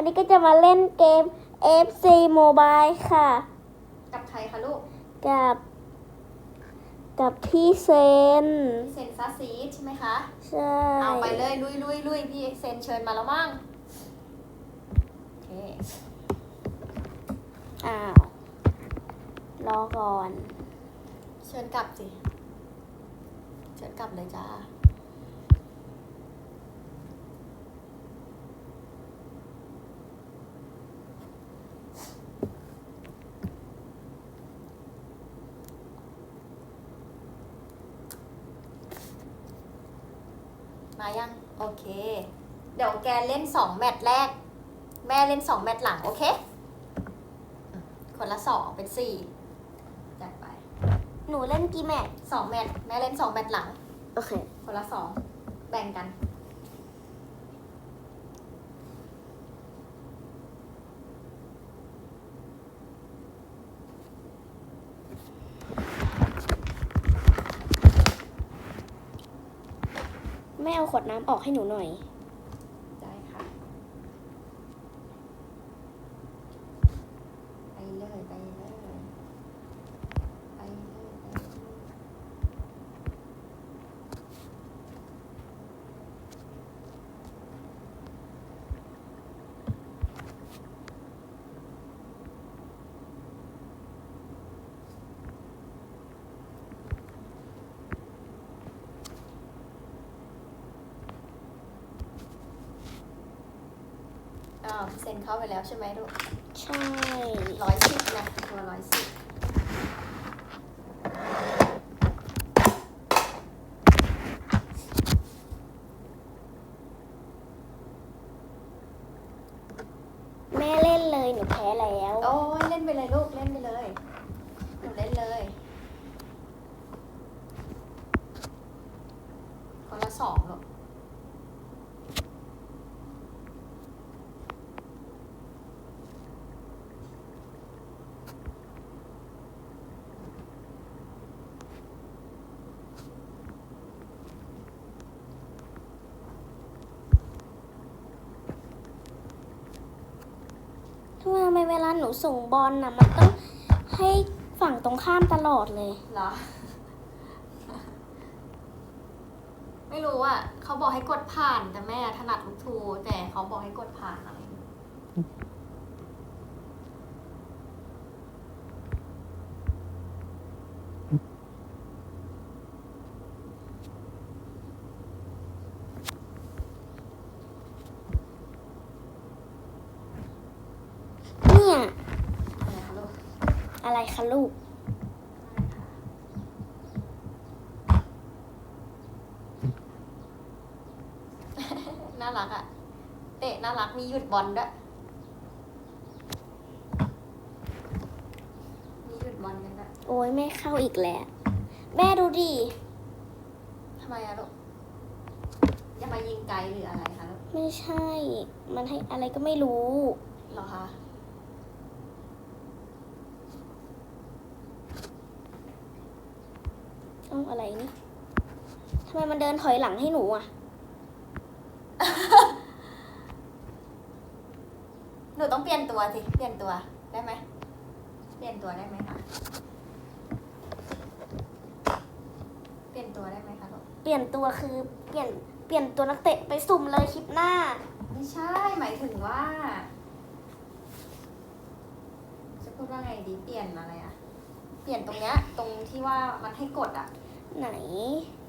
วันนี้ก็จะมาเล่นเกม FC Mobile ค่ะ กับใครคะลูกกับ กับที่เซน พี่เซนซาซีดใช่ไหมคะ ใช่ เอาไปเลยลุยลุยลุยพี่เซนเชิญมาแล้วมั้งโอเคอ้าว รอก่อน เชิญกลับสิ เชิญกลับเลยจ้า มายัง โอเค เดี๋ยวแกเล่นสองแมตช์แรก แม่เล่นสองแมตช์หลัง โอเคอืมคนละสองเป็นสี่จัดไปหนูเล่นกี่แมตช์สองแมตช์แม่เล่นสองแมตช์หลัง โอเค คนละสองแบ่งกัน เอาขวดน้ำออกให้หนูหน่อย ได้ค่ะ ไปเลยไปเลยไปเลยไปเลยอ้าวพี่ เซ็นเข้าไปแล้วใช่ไหมลูก ใช่ ร้อยสิบนะตัวร้อยสิบ แม่เล่นเลย หนูแพ้แล้ว โอ้ยเล่นไปเลยลูกเล่นไปเลยหนูเล่นเลย คนละสองลูก ทำไมเวลา หนูส่งบอลน่ะ มันต้องให้ฝั่งตรงข้ามตลอดเลย เหรอ ไม่รู้อะเขาบอกให้กดผ่านแต่แม่ถนัดลูกทูแต่เขาบอกให้กดผ่านอะไร เนี่ย อะไรคะลูก อะไรคะลูก น่ารักอะเตะน่ารักมีหยุดบอลด้วยมีหยุดบอลกันด้วยโอ้ยแม่เข้าอีกแล้ว แม่ดูดิทำไมอะลูกจะมายิงไกลหรืออะไรคะลูกไม่ใช่ มันให้อะไรก็ไม่รู้ เหรอคะ เอ้าอะไรนี่ทำไมมันเดินถอยหลังให้หนูอะ หนูต้องเปลี่ยนตัวสิ เปลี่ยนตัวได้ไหม เปลี่ยนตัวได้ไหมคะ เปลี่ยนตัวได้ไหมคะลูก เปลี่ยนตัวคือเปลี่ยนเปลี่ยนตัวนักเตะไปสุ่มเลยคลิปหน้า ไม่ใช่ หมายถึงว่า จะพูดว่าไงดี เปลี่ยนอะไรอะเปลี่ยนตรงเนี้ย ตรงที่ว่ามันให้กดอะ ไหน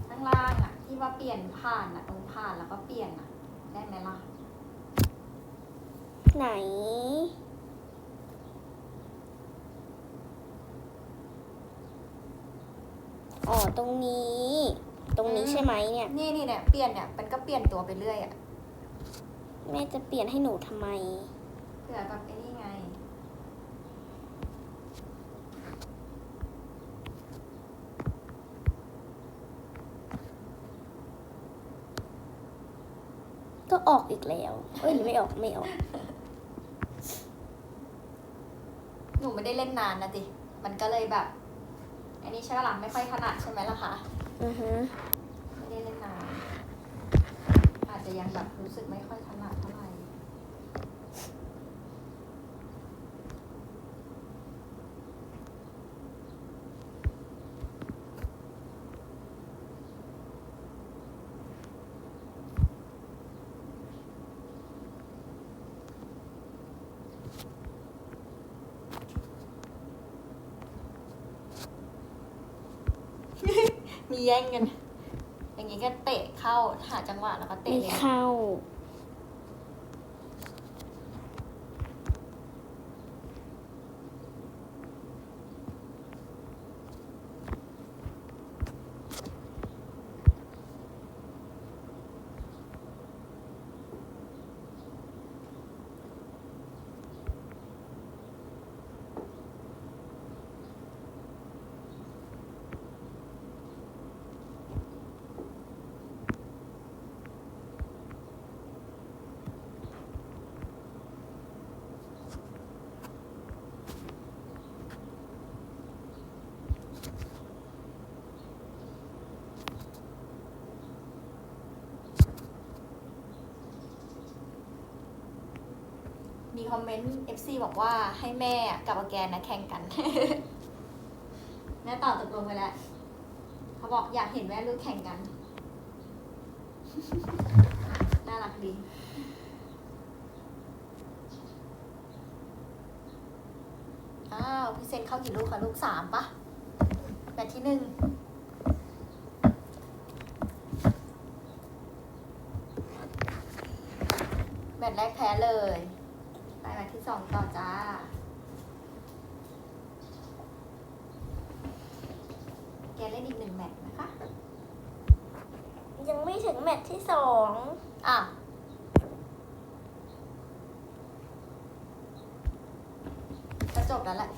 ข้างล่างอะที่ว่าเปลี่ยนผ่านอะตรงผ่านแล้วก็เปลี่ยนอะได้ไหมล่ะ ไหน อ๋อ ตรงนี้ ตรงนี้อืมใช่ไหมเนี่ย นี่นี่เนี่ยเปลี่ยนเนี่ยมันก็เปลี่ยนตัวไปเรื่อยอะแม่จะเปลี่ยนให้หนูทำไม เผื่อแบบไอ้นี่ไง ก็ ออกอีกแล้ว เอ้ยหรือไม่ออกไม่ออก หนูไม่ได้เล่นนานนะจิมันก็เลยแบบ อันนี้ใช้เวลาไม่ค่อยถนัดใช่ไหมล่ะคะอือฮึไม่ได้เล่นนาน อาจจะยังแบบรู้สึกไม่ค่อยถนัดเท่าไหร่ มีแย่งกัน อย่างงี้ก็เตะเข้าหาจังหวะแล้วก็เตะไม่เลย เข้า คอมเมนต์ FC บอกว่าให้แม่กับอแกนนะแข่งกัน แม่ตอบตกลงไปแล้ว เขาบอกอยากเห็นแม่ลูกแข่งกัน น่ารักดีอ้าวพี่เซนเข้ากี่ลูกคะลูกสามปะแมตช์ที่หนึ่งแมตช์แรกแพ้เลย ไปแมตช์ที่สองต่อจ้า แกเล่นอีกหนึ่งแมตช์นะคะ ยังไม่ถึงแมตช์ที่สองอะก็จบแล้วแหละ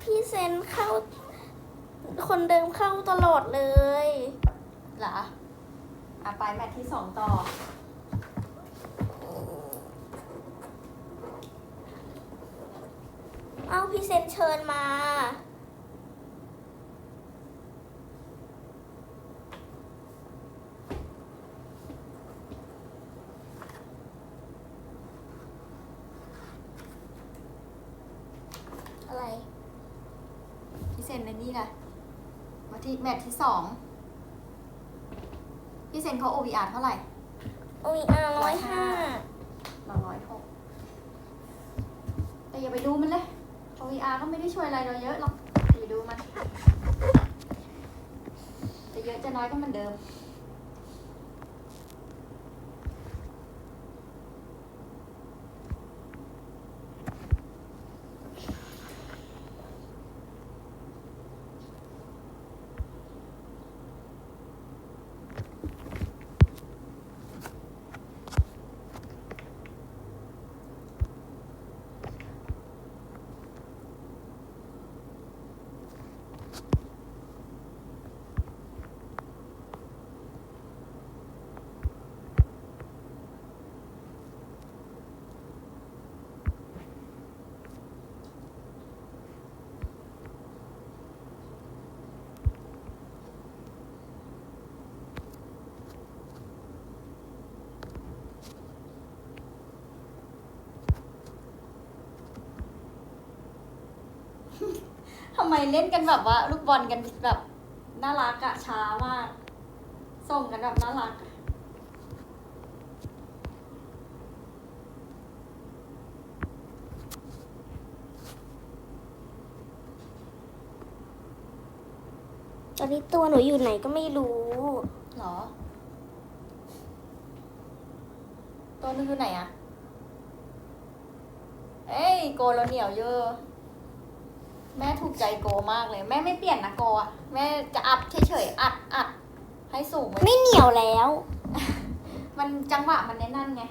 พี่เซนเข้า คนเดิมเข้า ตลอดเลยเหรออะไปแมตช์ที่สองต่อ เอ้าพี่เซนเชิญมา อะไร พี่เซนในนี่ไงมา ที่แมตช์ที่สองพี่เซนเขา OVR เท่าไหร่ OER ร้อยห้าเราร้อยหกแต่อย่าไปดูมันเลย OVR ก็ไม่ได้ช่วยอะไรเราเยอะหรอกอย่าไปดูมัน จะเยอะจะน้อยก็เหมือนเดิม ทำไมเล่นกันแบบว่า ลูกบอลกันแบบน่ารักอะช้ามาก ส่งกันแบบน่ารักอะตอนนี้ตัวหนูอยู่ไหนก็ไม่รู้เหรอ ตัวนึงอยู่ไหนอะเอ้ย โกเราเหนียวเยอะแม่ถู กใจโกมากเลย แม่ไม่เปลี่ยนนะโกอะแม่จะอัพเฉยๆอัดอัดให้สูงไว้ไม่เหนียวแล้ว มันจังหวะมันแน่นั่นไง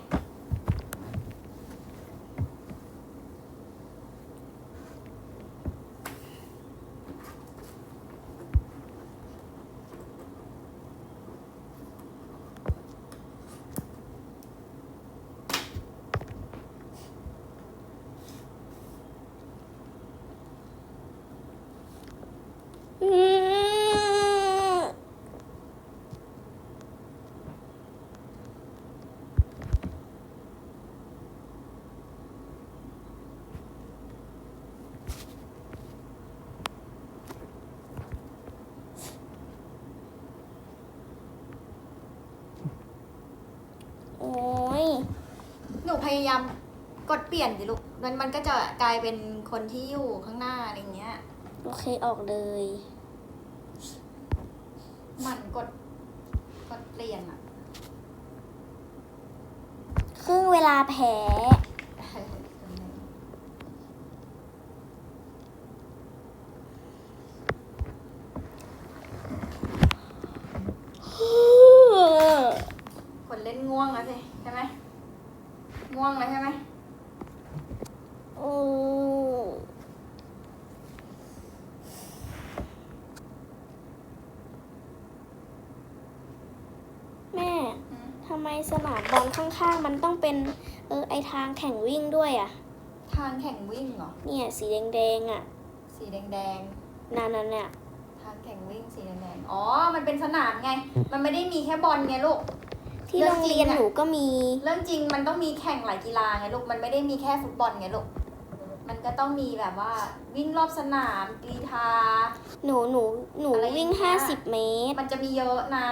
อืม นูพ ยายามกดเปลี่ยนสิลูกมันมันก็จะกลายเป็นคนที่อยู่ข้างหน้าอะไรเงี้ย โอเคออกเลย มันกดกดเปลี่ยนอะครึ่งเวลาแพ้คนเล่นง่วงแล้วสิใช่ไหม ง่วงแล้วใช่ไหมโอ้แม่อืมทำไมสนามบอลข้างๆ มันต้องเป็น เออไอทางแข่งวิ่งด้วยอะ ทางแข่งวิ่งเหรอ เนี่ย สีแดงๆอะ สีแดงนั่นนั่นเนี่ยๆทางแข่งวิ่งสีแดงๆอ๋อ มันเป็นสนามไง มันไม่ได้มีแค่บอลไงลูก ที่เรื่โรองงจริงเรียนอะหนูก็มี เรื่องจริงมันต้องมีแข่งหลายกีฬาไงลูก มันไม่ได้มีแค่ฟุตบอลไงลูก มันก็ต้องมีแบบว่า วิ่งรอบสนามกรีฑาหนูหนูหนูอะไรอย่างเงี้ยวิ่งห้าสิบเมตร มันจะมีเยอะนะ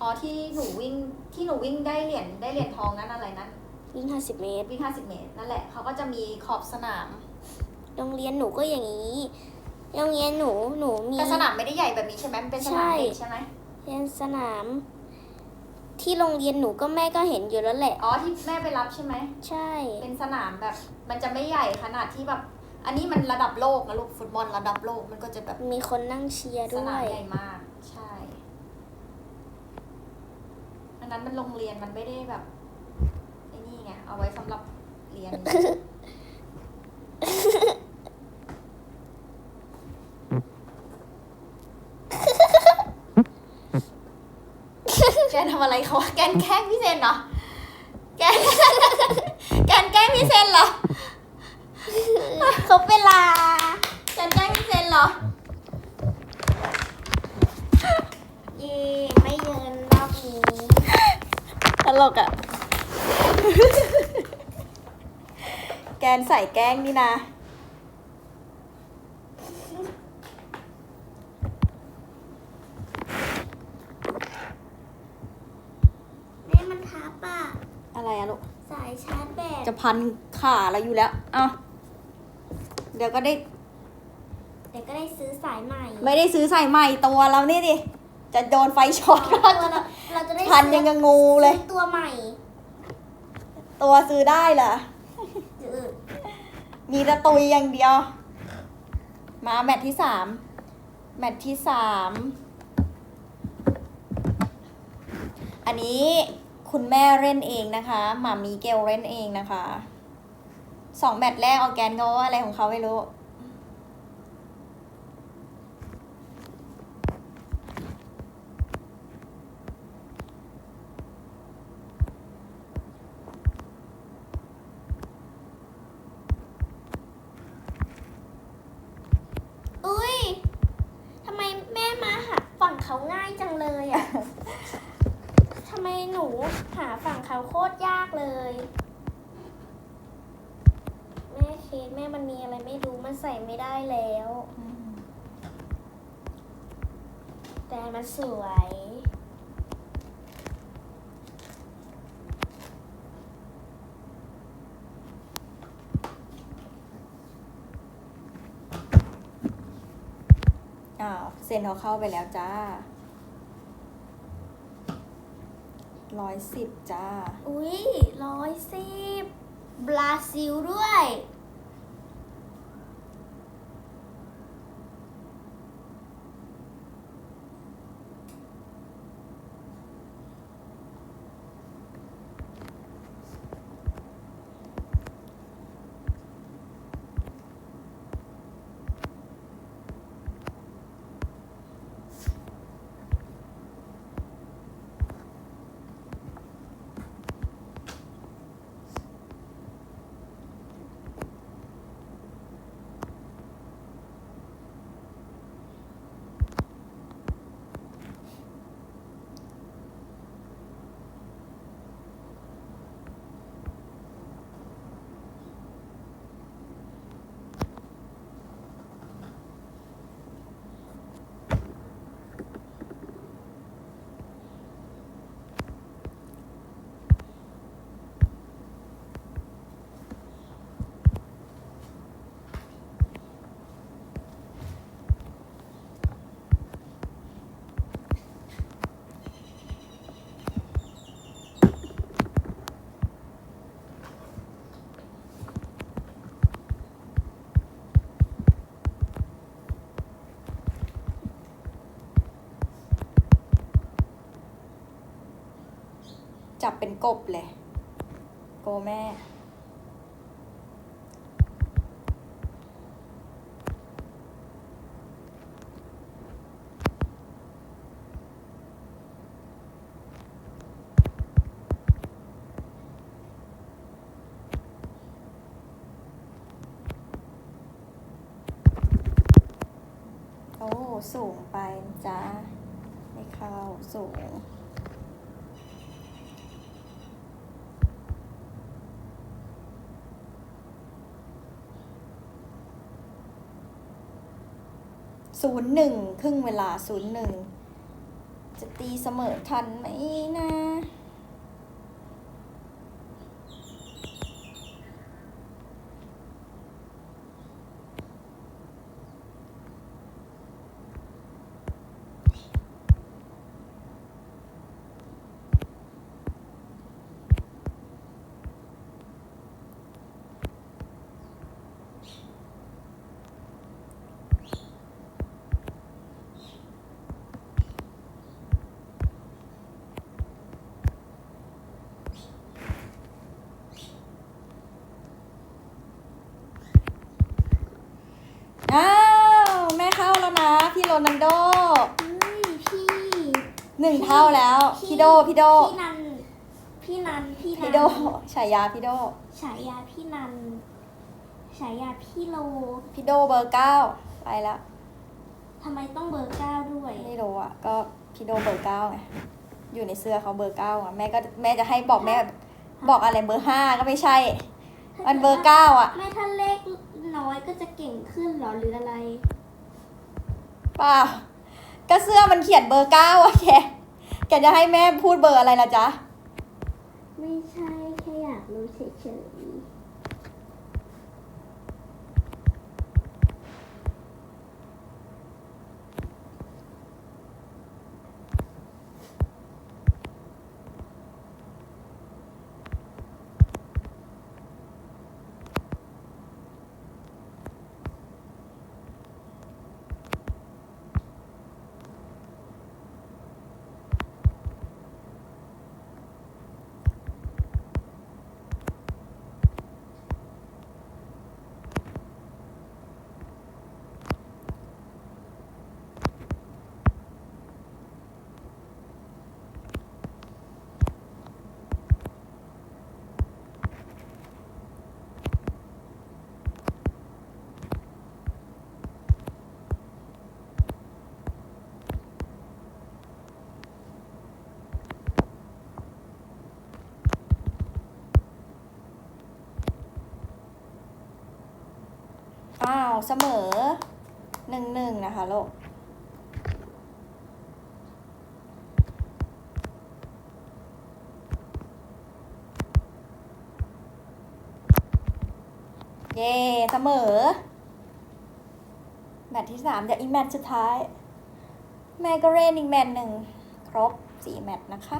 อ๋อที่หนูวิ่งที่หนูวิ่งได้เหรียญได้เหรียญทองนั้นอะไรนั้นวิ่งห้าสิบเมตร วิ่ง50เมตรนั่นแหละเขาก็จะมีขอบสนามโรงเรียนหนูก็อย่างนี้ โรงเรียนหนูหนูมี แต่สนามไม่ได้ใหญ่แบบนี้ใช่ไหมมันเป็นสนามเด็กใช่ไหมเรียนสนาม ที่โรงเรียนหนูก็แม่ก็เห็นอยู่แล้วแหละ อ๋อที่แม่ไปรับใช่ไหมใช่ เป็นสนามแบบ มันจะไม่ใหญ่ขนาดที่แบบ อันนี้มันระดับโลกนะลูกฟุตบอลระดับโลกมันก็จะแบบมีคนนั่งเชียร์สด้วนามยใหญ่มาก ใช่ อันนั้น มันโรงเรียนมันไม่ได้แบบไอ้นี่ไงเอาไว้สำหรับเรียน แกทำอะไรเขาวะแกนแกล้งพี่เซนเหรอแกนแกนแกล้งพี่เซนเหรอครบเวลาแกนแกล้งพี่เซนเหรอเย่ไม่เยินรอบนี้ ตลกอะแกนใส่แกล้งนี่นะแม่มันทับอะ อะไรอะลูก สายชาร์จแบตจะพันขาเราอยู่แล้วเอาเดี๋ยวก็ได้ เดี๋ยวก็ได้ซื้อสายใหม่ ไม่ได้ซื้อใส่ใหม่ตัวเรานี่ดิ จะโดนไฟช็อตตัวเราเราจะได้พันยังกับงูเลยซื้อตัวใหม่ ตัวซื้อได้เหรอจืดมีแตะตุยอย่างเดียว มาแมตช์ที่สามแมตช์ที่สามอันนี้คุณแม่เล่นเองนะคะหมามีเกลเล่นเองนะคะสองแมตช์แรกออร์แกนเขาอะไรของเขาไม่รู้ อุ้ยทำไมแม่มาหาฝั่งเขาง่ายจังเลย อะ ทำไมหนูหาฝั่งเขาโคตรยากเลย แม่เคสแม่มันมีอะไรไม่รู้มันใส่ไม่ได้แล้ว แต่มันสวย อ้าวเซ็นเขาเข้าไปแล้วจ้าร้อยสิบจ้า อุ้ยร้อยสิบบราซิลด้วย จับเป็นกบเลย โกแม่ โอ้ สูงไปนะจ้าไม่เข้าสูง ศูนย์หนึ่งครึ่งเวลาศูนย์หนึ่งจะตีเสมอทันไหมนะ อ้าว แม่เข้าแล้วนะ พี่โรนันโด เฮ้ยพี่ หนึ่งเท่าแล้ว พี่โดพี่โดพี่นัน พี่นัน พี่นันพี่โดฉายาพี่โดฉายาพี่นันฉายาพี่โล พี่โดเบอร์เก้าไปแล้วทำไมต้องเบอร์เก้าด้วย ไม่รู้อะ ก็พี่โดเบอร์เก้าไง อยู่ในเสื้อเขาเบอร์เก้าอะ แม่ก็แม่จะให้บอกแม่ บอกอะไรเบอร์ห้าก็ไม่ใช่ มันเบอร์เก้าอะ ไม่ถ้าเลขน้อยก็จะเก่งขึ้นเหรอหรืออะไร เปล่า ก็เสื้อมันเขียนเบอร์เก้าอะแก แกจะให้แม่พูดเบอร์อะไรล่ะจ๊ะ ไม่ใช่แค่อยากรู้เฉย อ้าว เสมอหนึ่งหนึ่งนะคะลูกเย่เสมอ แมตช์ที่สามเดี๋ยวอีกแมตช์สุดท้าย แม่ก็เล่นอีกแมตช์หนึ่ง ครบสี่แมตช์นะคะ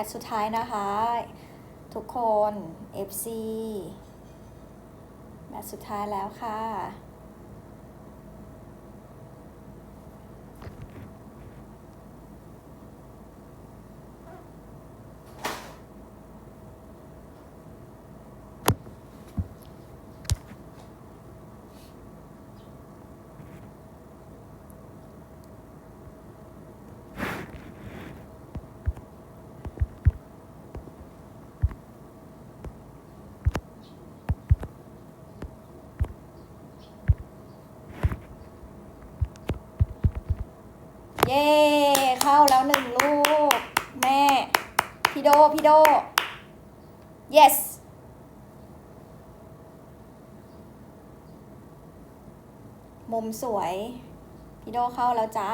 แมตช์สุดท้ายนะคะ ทุกคน FC แมตช์สุดท้ายแล้วค่ะ เย้ เข้าแล้วหนึ่งลูก แม่ พี่โด yes มุมสวย พี่โดเข้าแล้วจ้า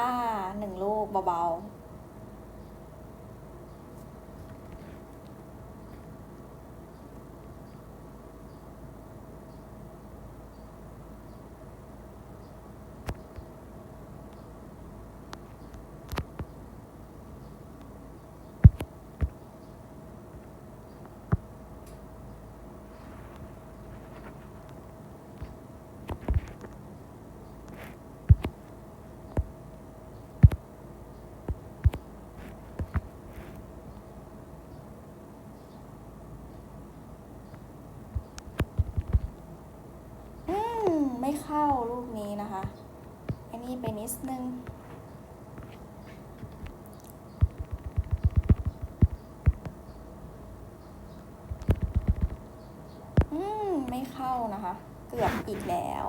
หนึ่งลูกเบาๆ ไม่เข้าลูกนี้นะคะ อันนี้ไปนิดนึง อืม ไม่เข้านะคะ เกือบอีกแล้ว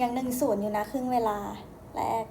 ยังหนึ่งศูนย์อยู่นะครึ่งเวลาแรก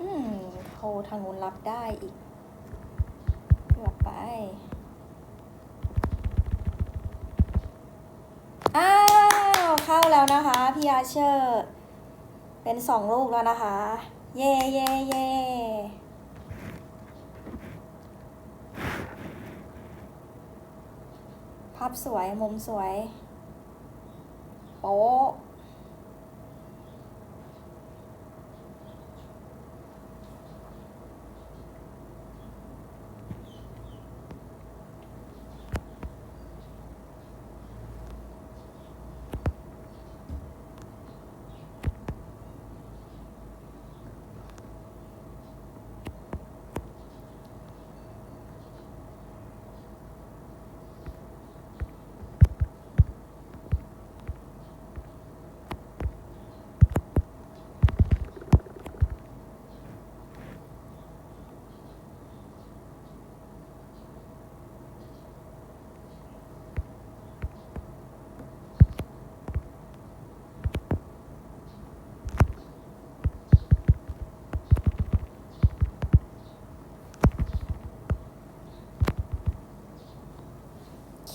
อืมโทรทางนู้นรับได้อีกเกือบไปอ้าวเข้าแล้วนะคะพี่อาเชอร์ เป็นสองลูกแล้วนะคะ เย่เย่เย่ภาพสวยมุมสวยโป๊ะ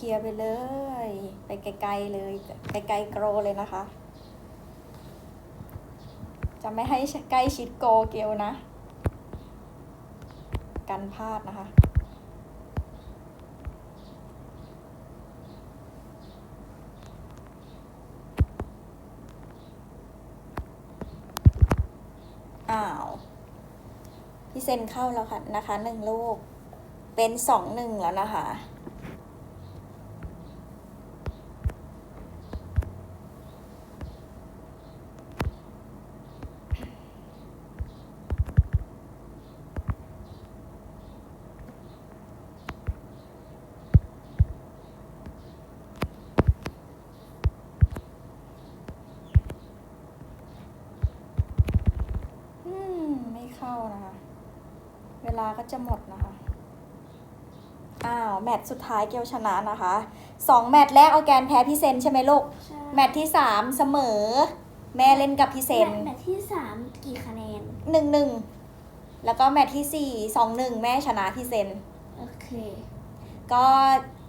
ลียร์ไปเลย ไปไกลๆเลย ไกลๆโกรเลยนะคะ จะไม่ให้ใกล้ชิดโกเกลนะ กันพลาดนะคะอ้าว พี่เซนเข้าแล้วค่ะนะคะหนึ่งลูก เป็นสองหนึ่งแล้วนะคะ อืม ไม่เข้านะคะ เว ลาก็จะหมดนะคะ อ้าว แมตช์สุดท้ายเกลชนะนะคะสองแมตช์แรกเอาแกนแพ้พี่เซนใช่ไหมลูก ใช่แมตช์ที่สามเสมอ แม่เล่นกับพี่เซนแมตช์ที่สามกี่คะแนน หนึ่งหนึ่งแล้วก็แมตช์ที่สี่สองหนึ่งแม่ชนะพี่เซน โอเคก็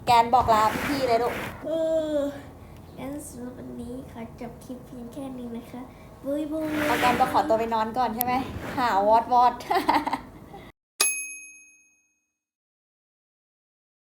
แกนบอกลาพี่ๆเลยลูก เอองั้นสำหรับวันนี้ขอจบคลิปเพียงแค่นี้นะคะบุยบุยเอาแกนก็ขอตัวไปนอนก่อนใช่ไหม หาวอดวอด